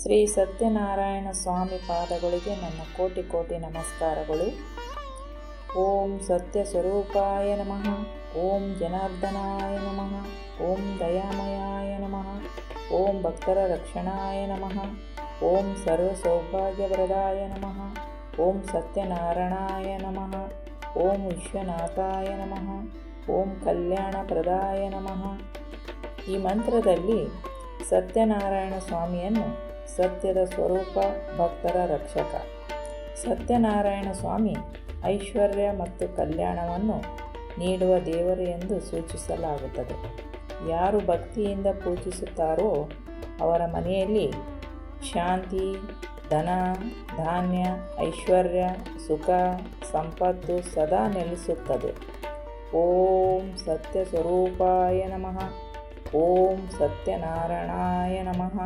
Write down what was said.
ಶ್ರೀ ಸತ್ಯನಾರಾಯಣ ಸ್ವಾಮಿ ಪಾದಗಳಿಗೆ ನನ್ನ ಕೋಟಿ ಕೋಟಿ ನಮಸ್ಕಾರಗಳು. ಓಂ ಸತ್ಯ ಸ್ವರೂಪಾಯ ನಮಃ, ಓಂ ಜನಾರ್ದನಾಯ ನಮಃ, ಓಂ ದಯಾಮಯಾಯ ನಮಃ, ಓಂ ಭಕ್ತರ ರಕ್ಷಣಾಯ ನಮಃ, ಓಂ ಸರ್ವ ಸೌಭಾಗ್ಯವರದಾಯ ನಮಃ, ಓಂ ಸತ್ಯನಾರಾಯಣಾಯ ನಮಃ, ಓಂ ವಿಶ್ವನಾಥಾಯ ನಮಃ, ಓಂ ಕಲ್ಯಾಣ ಪ್ರದಾಯ ನಮಃ. ಈ ಮಂತ್ರದಲ್ಲಿ ಸತ್ಯನಾರಾಯಣ ಸ್ವಾಮಿಯನ್ನು ಸತ್ಯದ ಸ್ವರೂಪ, ಭಕ್ತರ ರಕ್ಷಕ. ಸತ್ಯನಾರಾಯಣ ಸ್ವಾಮಿ ಐಶ್ವರ್ಯ ಮತ್ತು ಕಲ್ಯಾಣವನ್ನು ನೀಡುವ ದೇವರು ಎಂದು ಸೂಚಿಸಲಾಗುತ್ತದೆ. ಯಾರು ಭಕ್ತಿಯಿಂದ ಪೂಜಿಸುತ್ತಾರೋ ಅವರ ಮನೆಯಲ್ಲಿ ಶಾಂತಿ, ಧನ, ಧಾನ್ಯ, ಐಶ್ವರ್ಯ, ಸುಖ, ಸಂಪತ್ತು ಸದಾ ನೆಲೆಸುತ್ತದೆ. ಓಂ ಸತ್ಯ ಸ್ವರೂಪಾಯ ನಮಃ. ಓಂ ಸತ್ಯನಾರಾಯಣಾಯ ನಮಃ